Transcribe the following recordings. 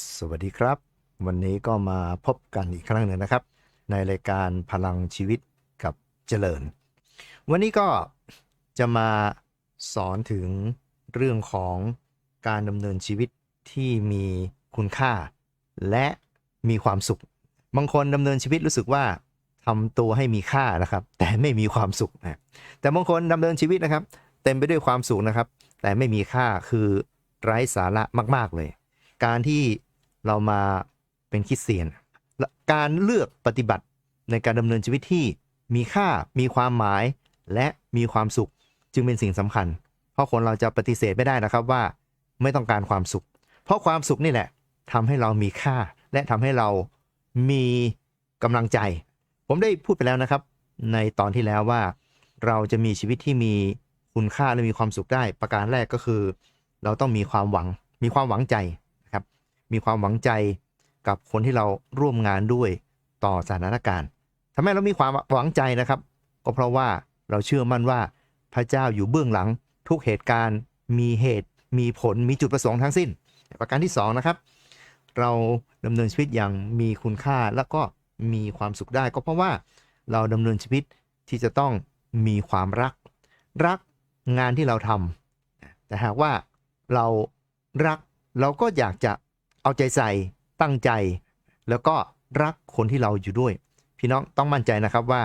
สวัสดีครับ วันนี้ก็มาพบกันอีกครั้งหนึ่งนะครับ ในรายการพลังชีวิตกับเจริญ วันนี้ก็จะมาสอนถึงเรื่องของการดำเนินชีวิตที่มีคุณค่า และมีความสุข บางคนดำเนินชีวิตรู้สึกว่าทำตัวให้มีค่านะครับ แต่ไม่มีความสุขนะแต่บางคนดำเนินชีวิตนะครับ เต็มไปด้วยความสุขนะครับ แต่ไม่มีค่าคือไร้สาระมาก ๆเลย การที่เรามาเป็นคริสเตียนการเลือกปฏิบัติในการดำเนินชีวิตที่มีค่ามีความหมายและมีความสุขจึงเป็นสิ่งสำคัญ เพราะคนเราจะปฏิเสธไม่ได้นะครับว่าไม่ต้องการความสุข เพราะความสุขนี่แหละทำให้เรามีค่า และทำให้เรามีกำลังใจ ผมได้พูดไปแล้วนะครับ ในตอนที่แล้วว่า เราจะมีชีวิตที่มีคุณค่าและมีความสุขได้ ประการแรกก็คือ เราต้องมีความหวัง มีความหวังใจ มีความหวังใจกับคนที่เราร่วมงานด้วยต่อสถานการณ์ทำให้เรามีความหวังใจนะครับ ก็เพราะว่าเราเชื่อมั่นว่าพระเจ้าอยู่เบื้องหลังทุกเหตุการณ์มีเหตุ มีผลมีจุดประสงค์ทั้งสิ้น ประการที่สองนะครับ เราดำเนินชีวิตอย่างมีคุณค่าและก็มีความสุขได้ก็เพราะว่าเราดำเนินชีวิตที่จะต้องมีความรัก รักงานที่เราทำแต่หากว่าเรารักเราก็อยากจะ เอาใจใส่ตั้งใจ แล้วก็รักคนที่เราอยู่ด้วย พี่น้องต้องมั่นใจนะครับว่า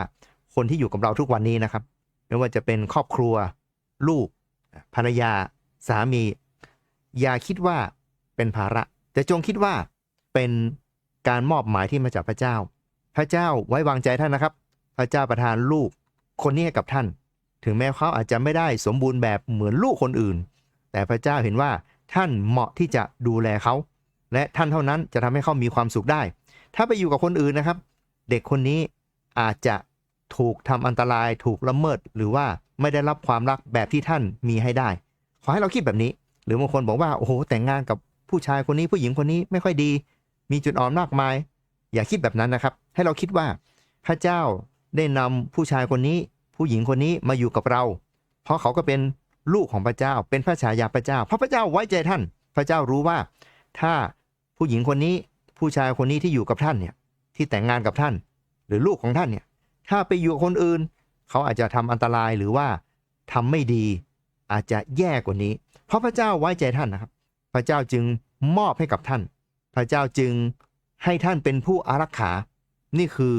คนที่อยู่กับเราทุกวันนี้นะครับ ไม่ว่าจะเป็นครอบครัว ลูก ภรรยา สามี อย่าคิดว่าเป็นภาระ แต่จงคิดว่าเป็นการมอบหมายที่มาจากพระเจ้า พระเจ้าไว้วางใจท่านนะครับ พระเจ้าประทานลูกคนนี้ให้กับท่าน ถึงแม้เขาอาจจะไม่ได้สมบูรณ์แบบเหมือนลูกคนอื่น แต่พระเจ้าเห็นว่าท่านเหมาะที่จะดูแลเขา และท่านเท่านั้นจะทำให้เขามีความสุขได้ ถ้าไปอยู่กับคนอื่นนะครับ เด็กคนนี้อาจจะถูกทำอันตรายถูกละเมิด หรือว่าไม่ได้รับความรักแบบที่ท่านมีให้ได้ ขอให้เราคิดแบบนี้ หรือบางคนบอกว่าโอ้โหแต่งงานกับผู้ชายคนนี้ผู้หญิงคนนี้ไม่ค่อยดี มีจุดอ่อนมากมาย อย่าคิดแบบนั้นนะครับ ให้เราคิดว่าพระเจ้าได้นำผู้ชายคนนี้ ผู้หญิงคนนี้มาอยู่กับเรา เพราะเขาก็เป็นลูกของพระเจ้า เป็นพระฉายาพระเจ้า เพราะพระเจ้าไว้ใจท่าน พระเจ้ารู้ว่าถ้า ผู้หญิงคนนี้ผู้ชายคนนี้ที่อยู่กับท่านเนี่ยที่แต่งงานกับท่าน หรือลูกของท่านเนี่ยถ้าไปอยู่กับคนอื่น เขาอาจจะทำอันตรายหรือว่าทำไม่ดีอาจจะแย่กว่านี้ เพราะพระเจ้าไว้ใจท่านนะครับ พระเจ้าจึงมอบให้กับท่าน พระเจ้าจึงให้ท่านเป็นผู้อารักขา นี่คือ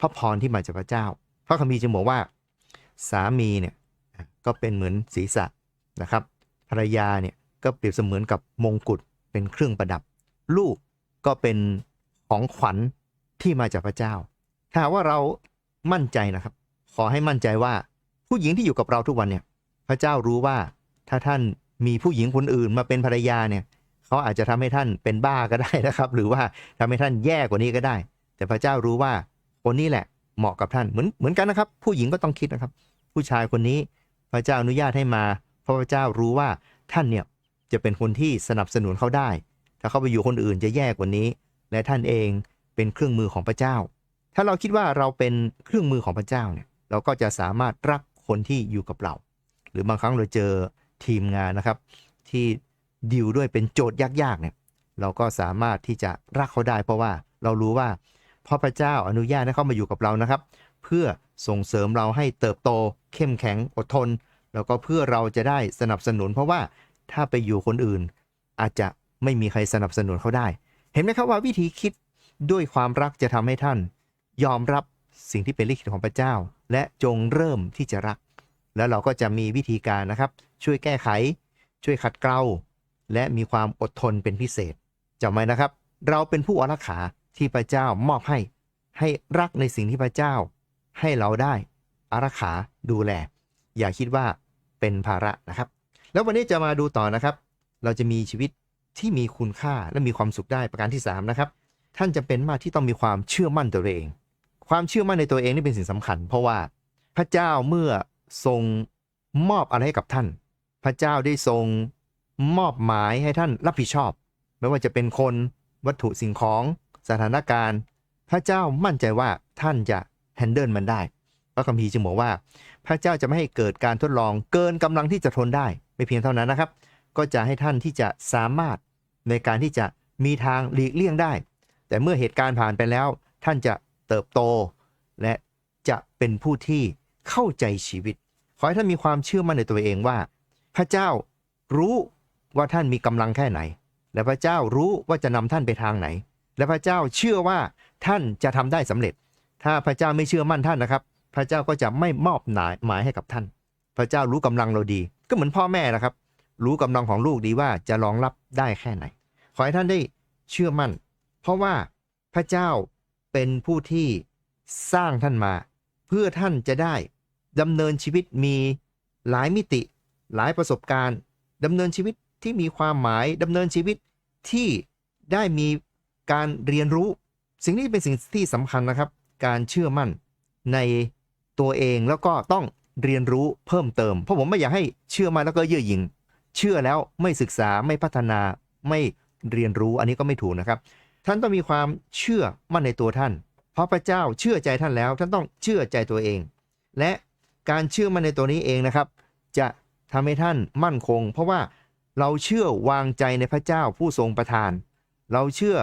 พระพรที่มาจากพระเจ้า พระคัมภีร์จึงบอกว่า สามีเนี่ยก็เป็นเหมือนศีรษะนะครับ ภรรยาเนี่ยก็เปรียบเสมือนกับมงกุฎเป็นเครื่องประดับ ลูกก็เป็นของขวัญที่มาจากพระเจ้า ถ้าว่าเรามั่นใจนะครับ ขอให้มั่นใจว่าผู้หญิงที่อยู่กับเราทุกวันเนี่ยพระเจ้ารู้ว่าถ้าท่านมีผู้หญิงคนอื่นมาเป็นภรรยาเนี่ยเขาอาจจะทำให้ท่านเป็นบ้าก็ได้นะครับ หรือว่าทำให้ท่านแย่กว่านี้ก็ได้ แต่พระเจ้ารู้ว่าคนนี้แหละเหมาะกับท่านเหมือนเหมือนกันนะครับ ผู้หญิงก็ต้องคิดนะครับ ผู้ชายคนนี้พระเจ้าอนุญาตให้มา เพราะพระเจ้ารู้ว่าท่านเนี่ยจะเป็นคนที่สนับสนุนเขาได้ ถ้าเข้าไปอยู่คนอื่นจะแย่กว่านี้ และท่านเองเป็นเครื่องมือของพระเจ้า ถ้าเราคิดว่าเราเป็นเครื่องมือของพระเจ้าเนี่ยเราก็จะสามารถรักคนที่อยู่กับเรา หรือบางครั้งเราเจอทีมงานนะครับ ที่ดิวด้วยเป็นโจทย์ยากๆเนี่ยเราก็สามารถที่จะรักเขาได้ เพราะว่าเรารู้ว่าพราะพระเจ้าอนุญาตให้เขามาอยู่กับเรานะครับ เพื่อส่งเสริมเราให้เติบโต เข้มแข็งอดทน แล้วก็เพื่อเราจะได้สนับสนุน เพราะว่าถ้าไปอยู่คนอื่น อาจจะ ไม่มีใครสนับสนุนเขาได้ เห็นไหมครับว่าวิธีคิดด้วยความรักจะทำให้ท่าน ยอมรับสิ่งที่เป็นลิขิตของพระเจ้า และจงเริ่มที่จะรัก แล้วเราก็จะมีวิธีการนะครับ ช่วยแก้ไข ช่วยขัดเกลาและมีความอดทนเป็นพิเศษจำไว้นะครับ เราเป็นผู้อารักขาที่พระเจ้ามอบให้ ให้รักในสิ่งที่พระเจ้า ให้เราได้อารักขาดูแล อย่าคิดว่าเป็นภาระนะครับ แล้ววันนี้จะมาดูต่อนะครับ เราจะมีชีวิต ที่มีคุณค่าและมีความสุขได้ประการที่ 3 นะครับ ท่านจะเป็นมากที่ต้องมีความเชื่อมั่นตัวเอง ความเชื่อมั่นในตัวเองนี่เป็นสิ่งสำคัญ เพราะว่าพระเจ้าเมื่อทรงมอบอะไรให้กับท่าน พระเจ้าได้ทรงมอบหมายให้ท่านรับผิดชอบ ไม่ว่าจะเป็นคนวัตถุสิ่งของสถานการณ์ พระเจ้ามั่นใจว่าท่านจะแฮนเดิลมันได้พระคัมภีร์จึงบอกว่า พระเจ้าจะไม่ให้เกิดการทดลองเกินกำลังที่จะทนได้ ไม่เพียงเท่านั้นนะครับ ก็จะให้ท่านที่จะสามารถในการที่จะมีทางหลีกเลี่ยงได้ แต่เมื่อเหตุการณ์ผ่านไปแล้ว ท่านจะเติบโต และจะเป็นผู้ที่เข้าใจชีวิต ขอให้ท่านมีความเชื่อมั่นในตัวเองว่า พระเจ้ารู้ว่าท่านมีกำลังแค่ไหน และพระเจ้ารู้ว่าจะนำท่านไปทางไหน และพระเจ้าเชื่อว่าท่านจะทำได้สำเร็จ ถ้าพระเจ้าไม่เชื่อมั่นท่านนะครับ พระเจ้าก็จะไม่มอบหมายหมายให้กับท่าน พระเจ้ารู้กำลังเราดี ก็เหมือนพ่อแม่นะครับ รู้กำลังของลูกดีว่าจะรองรับได้แค่ไหน ขอให้ท่านได้เชื่อมั่น เพราะว่าพระเจ้าเป็นผู้ที่สร้างท่านมา เพื่อท่านจะได้ดำเนินชีวิตมีหลายมิติ หลายประสบการณ์ดำเนินชีวิตที่มีความหมายดำเนินชีวิตที่ได้มีการเรียนรู้ สิ่งนี้เป็นสิ่งที่สำคัญนะครับ การเชื่อมั่นในตัวเองแล้วก็ต้องเรียนรู้เพิ่มเติม เพราะผมไม่อยากให้เชื่อมั่นแล้วก็เย่อหยิ่ง เชื่อแล้วไม่ศึกษาไม่พัฒนาไม่เรียนรู้อันนี้ก็ไม่ถูกนะครับ ท่านต้องมีความเชื่อมั่นในตัวท่าน เพราะพระเจ้าเชื่อใจท่านแล้ว ท่านต้องเชื่อใจตัวเอง และการเชื่อมั่นในตัวนี้เองนะครับ จะทำให้ท่านมั่นคง เพราะว่าเราเชื่อวางใจในพระเจ้าผู้ทรงประทาน เราเชื่อ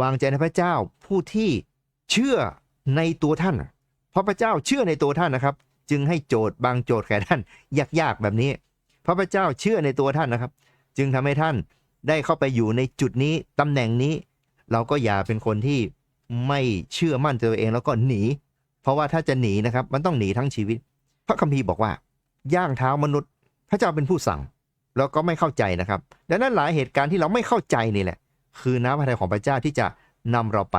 วางใจในพระเจ้าผู้ที่เชื่อในตัวท่าน เพราะพระเจ้าเชื่อในตัวท่านนะครับ จึงให้โจทย์บางโจทย์แก่ท่านยากๆแบบนี้ พระพระเจ้าเชื่อในตัวท่านนะครับ จึงทำให้ท่านได้เข้าไปอยู่ในจุดนี้ตำแหน่งนี้ เราก็อย่าเป็นคนที่ไม่เชื่อมั่นตัวเองแล้วก็หนี เพราะว่าถ้าจะหนีนะครับ มันต้องหนีทั้งชีวิต พระคัมภีร์บอกว่า ย่างเท้ามนุษย์ พระเจ้าเป็นผู้สั่งเราก็ไม่เข้าใจนะครับดังนั้นหลายเหตุการณ์ที่เราไม่เข้าใจนี่แหละ คือน้ำพระทัยของพระเจ้าที่จะนำเราไป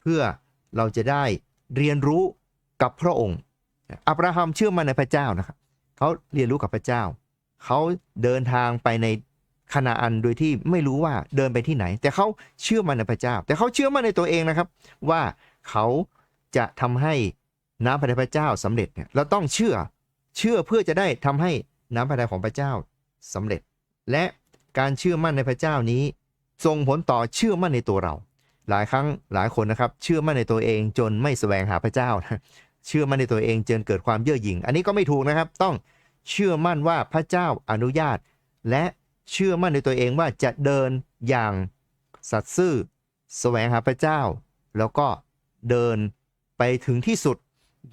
เพื่อเราจะได้เรียนรู้กับพระองค์ อับราฮัมเชื่อมั่นในพระเจ้านะครับเขาเรียนรู้กับพระเจ้า เขาเดินทางไปในคณาอันโดยที่ไม่รู้ว่าเดินไปที่ไหน แต่เขาเชื่อมั่นในพระเจ้า แต่เขาเชื่อมั่นในตัวเองนะครับ ว่าเขาจะทำให้น้ำพระทัยพระเจ้าสำเร็จเนี่ยเราต้องเชื่อเชื่อเพื่อจะได้ทำให้น้ำพระทัยของพระเจ้าสำเร็จ และการเชื่อมั่นในพระเจ้านี้ส่งผลต่อเชื่อมั่นในตัวเรา หลายครั้งหลายคนนะครับ เชื่อมั่นในตัวเองจนไม่แสวงหาพระเจ้านะเชื่อมั่นในตัวเองจนเกิดความเย่อหยิ่ง อันนี้ก็ไม่ถูกนะครับ ต้อง เชื่อมั่นว่าพระเจ้าอนุญาต และเชื่อมั่นในตัวเองว่าจะเดินอย่างสัตย์ซื่อแสวงหาพระเจ้า แล้วก็เดินไปถึงที่สุด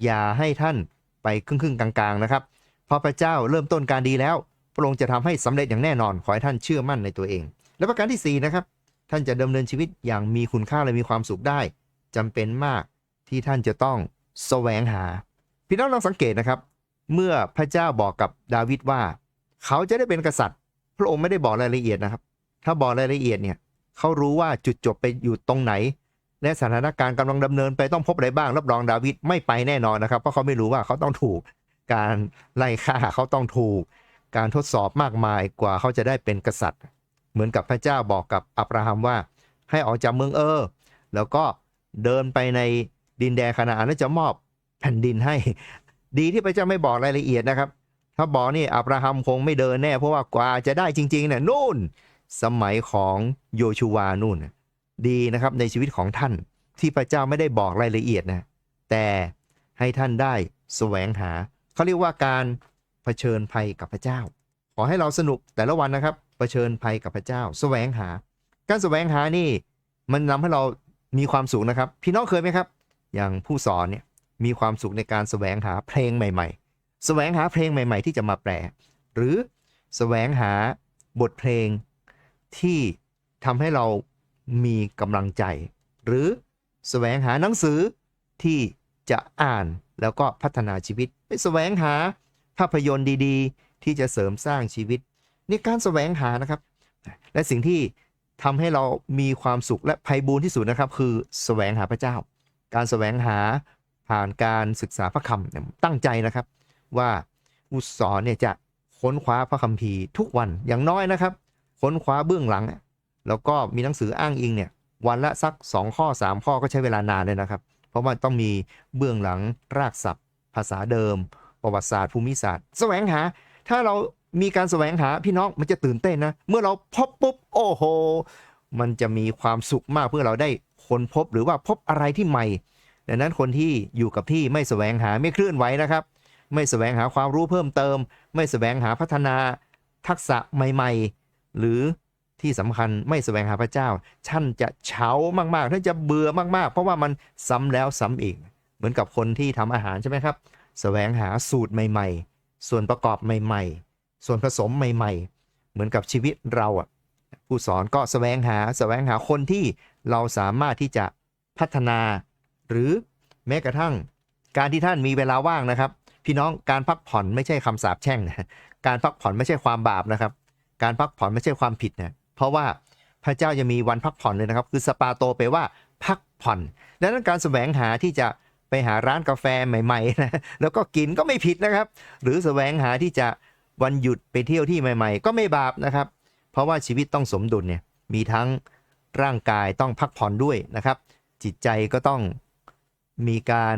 อย่าให้ท่านไปครึ่งๆกลางๆนะครับ เพราะพระเจ้าเริ่มต้นการดีแล้ว พระองค์จะทำให้สำเร็จอย่างแน่นอน ขอให้ท่านเชื่อมั่นในตัวเอง และประการที่สี่นะครับ ท่านจะดำเนินชีวิตอย่างมีคุณค่าและมีความสุขได้จำเป็นมากที่ท่านจะต้องแสวงหา พี่น้องลองสังเกตนะครับ เมื่อพระเจ้าบอกกับดาวิดว่า เขาจะได้เป็นกษัตริย์ พระองค์ไม่ได้บอกรายละเอียดนะครับ ถ้าบอกรายละเอียดเนี่ยเขารู้ว่าจุดจบไปอยู่ตรงไหน และสถานการณ์กำลังดำเนินไปต้องพบอะไรบ้างรับรองดาวิดไม่ไปแน่นอนนะครับเพราะเขาไม่รู้ว่าเขาต้องถูก การไล่ฆ่าเขาต้องถูก การทดสอบมากมายกว่าเขาจะได้เป็นกษัตริย์ เหมือนกับพระเจ้าบอกกับอับราฮัมว่า ให้ออกจากเมืองเออ แล้วก็เดินไปในดินแดนคานาอันแล้วจะมอบแผ่นดินให้ ดีที่พระเจ้าไม่บอกรายละเอียดนะครับ ถ้าบอกนี่อับราฮัมคงไม่เดินแน่ เพราะว่ากว่าจะได้จริงๆเนี่ยนู่น สมัยของโยชูวานู่น ดีนะครับในชีวิตของท่านที่พระเจ้าไม่ได้บอกรายละเอียดนะแต่ให้ท่านได้แสวงหาเขาเรียกว่าการเผชิญภัยกับพระเจ้า ขอให้เราสนุกแต่ละวันนะครับเผชิญภัยกับพระเจ้า แสวงหา การแสวงหานี่ มันนำให้เรามีความสุขนะครับ พี่น้องเคยไหมครับ อย่างผู้สอนเนี่ย มีความสุขในการแสวงหาเพลงใหม่ ๆ แสวงหาเพลงใหม่ ๆ ที่จะมาแปล หรือแสวงหาบทเพลงที่ทำให้เรามีกำลังใจ หรือแสวงหาหนังสือที่จะอ่านแล้วก็พัฒนาชีวิต ไปแสวงหาภาพยนตร์ดีๆ ที่จะเสริมสร้างชีวิตนี่การแสวงหานะครับ และสิ่งที่ทำให้เรามีความสุขและไพบูรณ์ที่สุดนะครับ คือแสวงหาพระเจ้า การแสวงหา ผ่านการศึกษาพระคำเนี่ยตั้งใจนะครับ ว่าอุสอนเนี่ยจะค้นคว้าพระคัมภีร์ทุกวันอย่างน้อยนะครับ ค้นคว้าเบื้องหลัง แล้วก็มีหนังสืออ้างอิงเนี่ยวันละสัก 2 ข้อ 3 ข้อก็ใช้เวลานานเลยนะครับ เพราะว่าต้องมีเบื้องหลังรากศัพท์ ภาษาเดิม ประวัติศาสตร์ภูมิศาสตร์ แสวงหา ถ้าเรามีการแสวงหาพี่น้องมันจะตื่นเต้นนะ เมื่อเราพบปุ๊บโอ้โห มันจะมีความสุขมากเพื่อเราได้ค้นพบหรือว่าพบอะไรที่ใหม่ ดังนั้นคนที่อยู่กับที่ไม่แสวงหาไม่เคลื่อนไหวนะครับ ไม่แสวงหาความรู้เพิ่มเติม ไม่แสวงหาพัฒนาทักษะใหม่ ๆ หรือที่สำคัญไม่แสวงหาพระเจ้าท่านจะเฉามากๆท่านจะเบื่อมากๆ เพราะว่ามันซ้ำแล้วซ้ำอีก เหมือนกับคนที่ทำอาหารใช่ไหมครับ แสวงหาสูตรใหม่ ๆ ส่วนประกอบใหม่ ๆ ส่วนผสมใหม่ ๆ เหมือนกับชีวิตเราอะผู้สอนก็แสวงหาแสวงหาคนที่เราสามารถที่จะพัฒนา หรือแม้กระทั่งการที่ท่านมีเวลาว่างนะครับ พี่น้องการพักผ่อนไม่ใช่คำสาปแช่งนะการพักผ่อนไม่ใช่ความบาปนะครับ การพักผ่อนไม่ใช่ความผิดนะเพราะว่าพระเจ้าจะมีวันพักผ่อนเลยนะครับ คือสปาโตไปว่าพักผ่อนดังนั้นการแสวงหาที่จะไปหาร้านกาแฟใหม่ๆนะแล้วก็กินก็ไม่ผิดนะครับ หรือแสวงหาที่จะวันหยุดไปเที่ยวที่ใหม่ ๆ ก็ไม่บาปนะครับ เพราะว่าชีวิตต้องสมดุลเนี่ยมีทั้งร่างกายต้องพักผ่อนด้วยนะครับ จิตใจก็ต้อง มีการ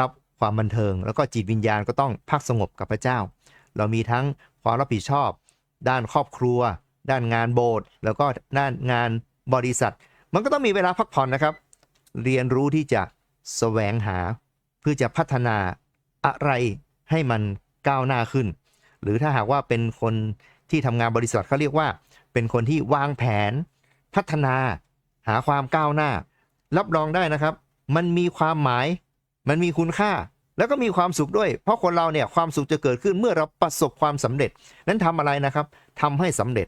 รับความบันเทิง แล้วก็จิตวิญญาณก็ต้องพักสงบกับพระเจ้า เรามีทั้งความรับผิดชอบ ด้านครอบครัว ด้านงานโบสถ์แล้วก็ด้านงานบริษัท มันก็ต้องมีเวลาพักผ่อนนะครับ เรียนรู้ที่จะแสวงหาเพื่อจะพัฒนาอะไรให้มันก้าวหน้าขึ้น หรือถ้าหากว่าเป็นคนที่ทำงานบริษัทเขาเรียกว่า เป็นคนที่วางแผน พัฒนา หาความก้าวหน้า รับรองได้นะครับ มันมีความหมาย มันมีคุณค่า แล้วก็มีความสุขด้วย เพราะคนเราเนี่ยความสุขจะเกิดขึ้นเมื่อเราประสบความสำเร็จ นั้นทำอะไรนะครับทำให้สำเร็จ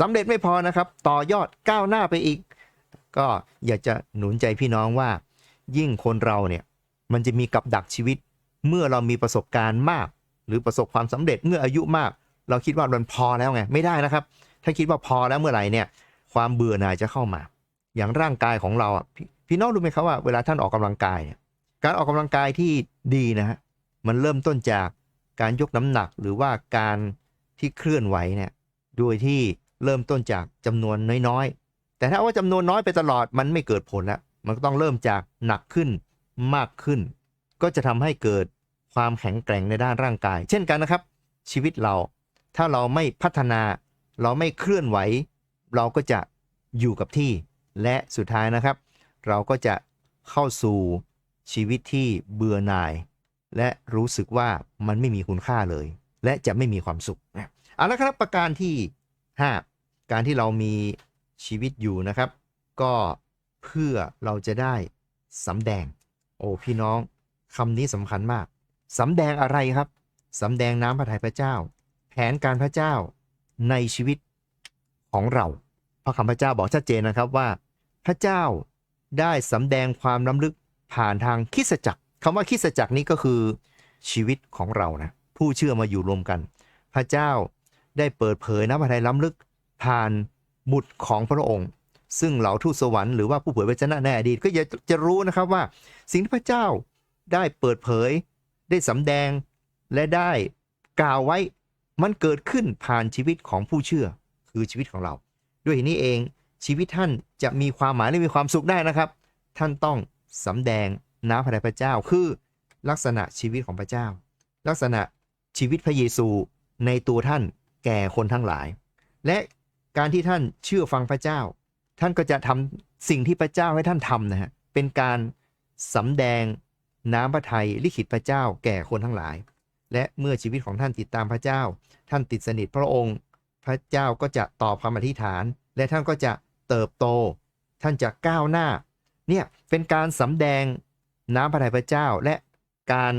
สำเร็จไม่พอนะครับ ต่อยอดก้าวหน้าไปอีก ก็อยากจะหนุนใจพี่น้องว่า ยิ่งคนเราเนี่ยมันจะมีกับดักชีวิต เมื่อเรามีประสบการณ์มาก หรือประสบความสำเร็จเมื่ออายุมาก เราคิดว่ามันพอแล้วไงไม่ได้นะครับ ถ้าคิดว่าพอแล้วเมื่อไหร่เนี่ย ความเบื่อหน่ายจะเข้ามา อย่างร่างกายของเราอะพี่น้องรู้ไหมครับว่าเวลาท่านออกกำลังกายเนี่ยการออกกำลังกายที่ดีนะฮะมันเริ่มต้นจากการยกน้ำหนักหรือว่าการที่เคลื่อนไหวเนี่ยโดยที่เริ่มต้นจากจำนวนน้อยๆ แต่ถ้าว่าจำนวนน้อยไปตลอดมันไม่เกิดผลแล้วมันก็ต้องเริ่มจากหนักขึ้นมากขึ้น ก็จะทำให้เกิดความแข็งแกร่งในด้านร่างกาย เช่นกันนะครับ ชีวิตเราถ้าเราไม่พัฒนา เราไม่เคลื่อนไหว เราก็จะอยู่กับที่และสุดท้ายนะครับ เราก็จะเข้าสู่ชีวิตที่เบื่อหน่าย และรู้สึกว่ามันไม่มีคุณค่าเลย และจะไม่มีความสุขนะเอาละครับประการที่ 5 การที่เรามีชีวิตอยู่นะครับ ก็เพื่อเราจะได้สำแดง โอ้พี่น้องคำนี้สำคัญมากสำแดงอะไรครับสำแดงน้ำพระทัยพระเจ้า แผนการพระเจ้าในชีวิตของเรา พระคำพระเจ้าบอกชัดเจนนะครับว่า พระเจ้า ได้สำแดงความล้ำลึกผ่านทางคิสจักรคำว่าคิสจักรนี้ก็คือชีวิตของเรานะผู้เชื่อมาอยู่รวมกัน พระเจ้าได้เปิดเผยน้ำพระทัยล้ำลึกผ่านบุตรของพระองค์ ซึ่งเหล่าทูตสวรรค์หรือว่าผู้เผยพระชนะในอดีตก็จะจะรู้นะครับว่า สิ่งที่พระเจ้าได้เปิดเผย ได้สำแดงและได้กล่าวไว้มันเกิดขึ้นผ่านชีวิตของผู้เชื่อ คือชีวิตของเรา ด้วยนี้เอง ชีวิตท่านจะมีความหมายและมีความสุขได้นะครับ ท่านต้องสำแดงน้ำพระทัยพระเจ้า คือลักษณะชีวิตของพระเจ้า ลักษณะชีวิตพระเยซูในตัวท่านแก่คนทั้งหลาย และการที่ท่านเชื่อฟังพระเจ้า ท่านก็จะทำสิ่งที่พระเจ้าให้ท่านทำนะฮะเป็นการสำแดงน้ำพระทัยลิขิตพระเจ้าแก่คนทั้งหลาย และเมื่อชีวิตของท่านติดตามพระเจ้า ท่านติดสนิทพระองค์ พระเจ้าก็จะตอบคำอธิษฐาน และท่านก็จะ เติบโต ท่านจะก้าวหน้า เนี่ยเป็นการสำแดงน้ำพระทัยพระเจ้าและการ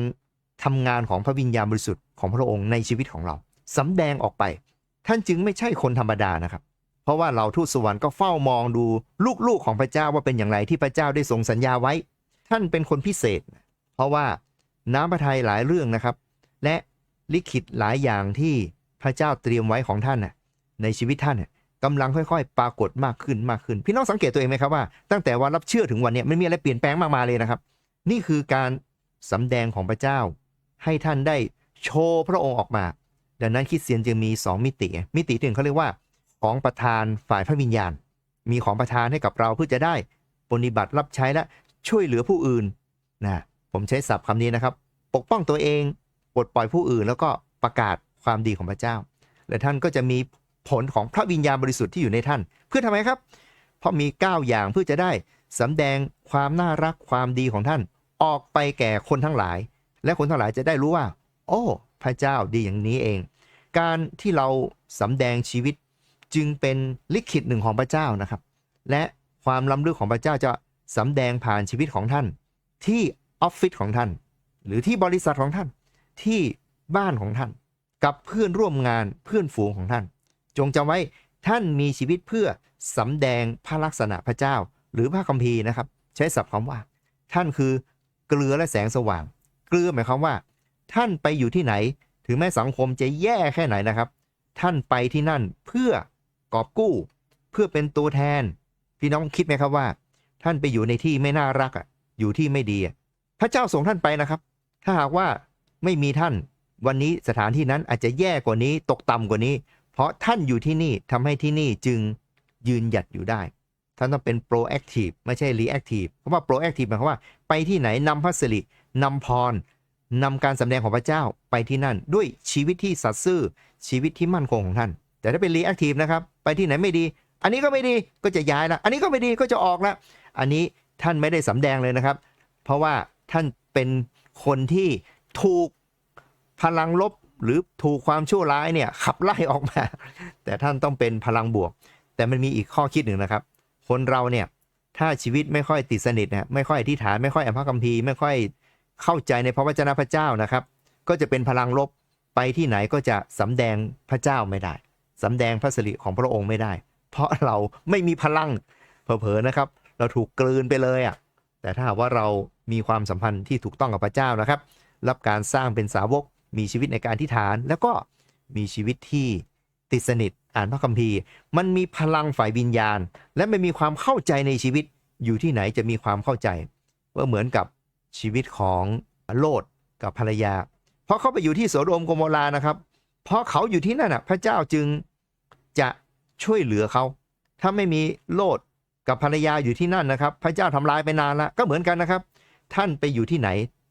ทำงานของพระวิญญาณบริสุทธิ์ของพระองค์ในชีวิตของเราสำแดงออกไป ท่านจึงไม่ใช่คนธรรมดานะครับ เพราะว่าเราทูตสวรรค์ก็เฝ้ามองดูลูกๆของพระเจ้าว่าเป็นอย่างไรที่พระเจ้าได้ทรงสัญญาไว้ ท่านเป็นคนพิเศษ เพราะว่าน้ำพระทัยหลายเรื่องนะครับ และลิขิตหลายอย่างที่พระเจ้าเตรียมไว้ของท่านในชีวิตท่านน่ะ กำลังค่อยๆ ปรากฏมากขึ้นมากขึ้น พี่น้องสังเกตตัวเองไหมครับว่าตั้งแต่วันรับเชื่อถึงวันนี้ยมันมีอะไรเปลี่ยนแปลงมากมายเลยนะครับ นี่คือการสำแดงของพระเจ้า ให้ท่านได้โชว์พระองค์ออกมา ดังนั้นคริดเสียนจึงมี 2 มิติ มิติหนึ่งเขาเรียกว่าของประธานฝ่ายพระวิญญาณ มีของประธานให้กับเราเพื่อจะได้ปฏิบัติรับใช้และช่วยเหลือผู้อื่นนะผมใช้ศัพท์คำนี้นะครับ ปกป้องตัวเองปลดปล่อยผู้อื่น แล้วก็ประกาศความดีของพระเจ้า และท่านก็จะมี ผลของพระวิญญาณบริสุทธิ์ที่อยู่ในท่าน เพื่อทำไมครับ เพราะมี 9 อย่างเพื่อจะได้สำแดงความน่ารักความดีของท่าน ออกไปแก่คนทั้งหลาย และคนทั้งหลายจะได้รู้ว่า โอ้ พระเจ้าดีอย่างนี้เอง การที่เราสำแดงชีวิตจึงเป็นลิขิตหนึ่งของพระเจ้านะครับ และความล้ำลึกของพระเจ้าจะสำแดงผ่านชีวิตของท่าน ที่ออฟฟิศของท่าน หรือที่บริษัทของท่าน ที่บ้านของท่าน กับเพื่อนร่วมงานเพื่อนฝูงของท่าน จงจำไว้ท่านมีชีวิตเพื่อสำแดงพระลักษณะพระเจ้า หรือพระคัมภีร์นะครับ ใช้ศัพท์คำว่า ท่านคือเกลือและแสงสว่าง เกลือหมายความว่า ท่านไปอยู่ที่ไหน ถึงแม้สังคมจะแย่แค่ไหนนะครับ ท่านไปที่นั่นเพื่อกอบกู้ เพื่อเป็นตัวแทน พี่น้องคิดไหมครับว่า ท่านไปอยู่ในที่ไม่น่ารักอะอยู่ที่ไม่ดีพระเจ้าส่งท่านไปนะครับ ถ้าหากว่าไม่มีท่าน วันนี้สถานที่นั้นอาจจะแย่กว่านี้ตกต่ำกว่านี้ เพราะท่านอยู่ที่นี่ทำให้ที่นี่จึงยืนหยัดอยู่ได้ ท่านต้องเป็น proactive ไม่ใช่ reactive เพราะว่า proactive หมายความว่าไปที่ไหนนำพระสิรินำพรนำการสำแดงของพระเจ้าไปที่นั่น ด้วยชีวิตที่สัตย์ซื่อชีวิตที่มั่นคงของท่าน แต่ถ้าเป็น reactive นะครับ ไปที่ไหนไม่ดี อันนี้ก็ไม่ดีก็จะย้ายละอันนี้ก็ไม่ดีก็จะออกละอันนี้ท่านไม่ได้สำแดงเลยนะครับ เพราะว่าท่านเป็นคนที่ถูกพลังลบ หรือถูกความชั่วร้ายเนี่ยขับไล่ออกมา แต่ท่านต้องเป็นพลังบวก แต่มันมีอีกข้อคิดหนึ่งนะครับ คนเราเนี่ยถ้าชีวิตไม่ค่อยติดสนิทนะไม่ค่อยอธิษฐานไม่ค่อยอ่านพระคัมภีร์ไม่ค่อยเข้าใจในพระวจนะพระเจ้านะครับ ก็จะเป็นพลังลบไปที่ไหนก็จะสำแดงพระเจ้าไม่ได้สำแดงพระสิริของพระองค์ไม่ได้ เพราะเราไม่มีพลังเผลอๆนะครับ เราถูกกลืนไปเลยอะแต่ถ้าหากว่าเรามีความสัมพันธ์ที่ถูกต้องกับพระเจ้านะครับ รับการสร้างเป็นสาวก มีชีวิตในการที่ฐาน แล้วก็มีชีวิตที่ติดสนิทอ่านพระคัมภีร์ มันมีพลังฝ่ายวิญญาณ และมันมีความเข้าใจในชีวิตอยู่ที่ไหนจะมีความเข้าใจว่าเหมือนกับชีวิตของโลดกับภรรยา เพราะเขาไปอยู่ที่โสโดมโกโมรานะครับ เพราะเขาอยู่ที่นั่นนะพระเจ้าจึงจะช่วยเหลือเขา ถ้าไม่มีโลดกับภรรยาอยู่ที่นั่นนะครับ พระเจ้าทำลายไปนานละก็เหมือนกันนะครับ ท่านไปอยู่ที่ไหน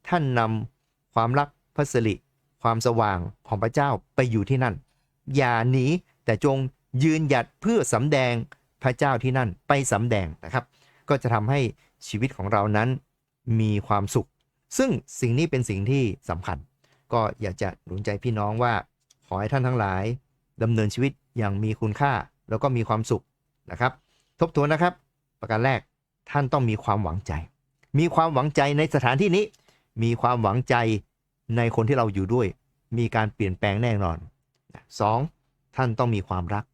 ท่านนำความรักพระสิริ ความสว่างของพระเจ้าไปอยู่ที่นั่น อย่าหนีแต่จงยืนหยัดเพื่อสำแดงพระเจ้าที่นั่นไปสำแดงนะครับ ก็จะทำให้ชีวิตของเรานั้นมีความสุข ซึ่งสิ่งนี้เป็นสิ่งที่สำคัญ ก็อยากจะหนุนใจพี่น้องว่าขอให้ท่านทั้งหลายดำเนินชีวิตอย่างมีคุณค่าแล้วก็มีความสุขนะครับ ทบทวนนะครับ ประการแรกท่านต้องมีความหวังใจ มีความหวังใจในสถานที่นี้ มีความหวังใจ ในคนที่เราอยู่ด้วย มีการเปลี่ยนแปลงแน่นอนสองท่านต้องมีความรัก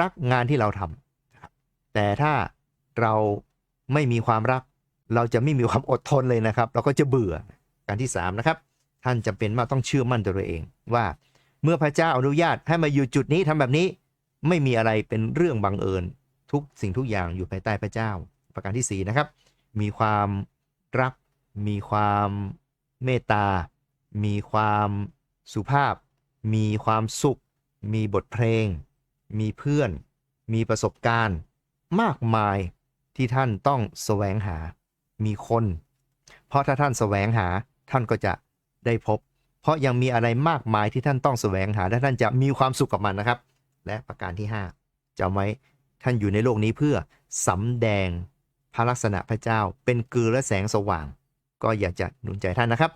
รักงานที่เราทำแต่ถ้าเราไม่มีความรัก เราจะไม่มีความอดทนเลยนะครับ เราก็จะเบื่อการที่สามนะครับท่านจำเป็นมากต้องเชื่อมั่นตัวเอง ว่าเมื่อพระเจ้าอนุญาตให้มาอยู่จุดนี้ทำแบบนี้ไม่มีอะไรเป็นเรื่องบังเอิญ ทุกสิ่งทุกอย่างอยู่ภายใต้พระเจ้า ประการที่4นะครับมีความรัก มีความเมตตา มีความสุภาพ มีความสุข มีบทเพลง มีเพื่อน มีประสบการณ์ มากมายที่ท่านต้องแสวงหา มีคน เพราะถ้าท่านแสวงหาท่านก็จะได้พบ เพราะยังมีอะไรมากมายที่ท่านต้องแสวงหาและท่านจะมีความสุขกับมันนะครับ และประการที่5จำไว้ท่านอยู่ในโลกนี้เพื่อสำแดงพระลักษณะพระเจ้าเป็นเกลือและแสงสว่าง ก็อยากจะหนุนใจท่านนะครับ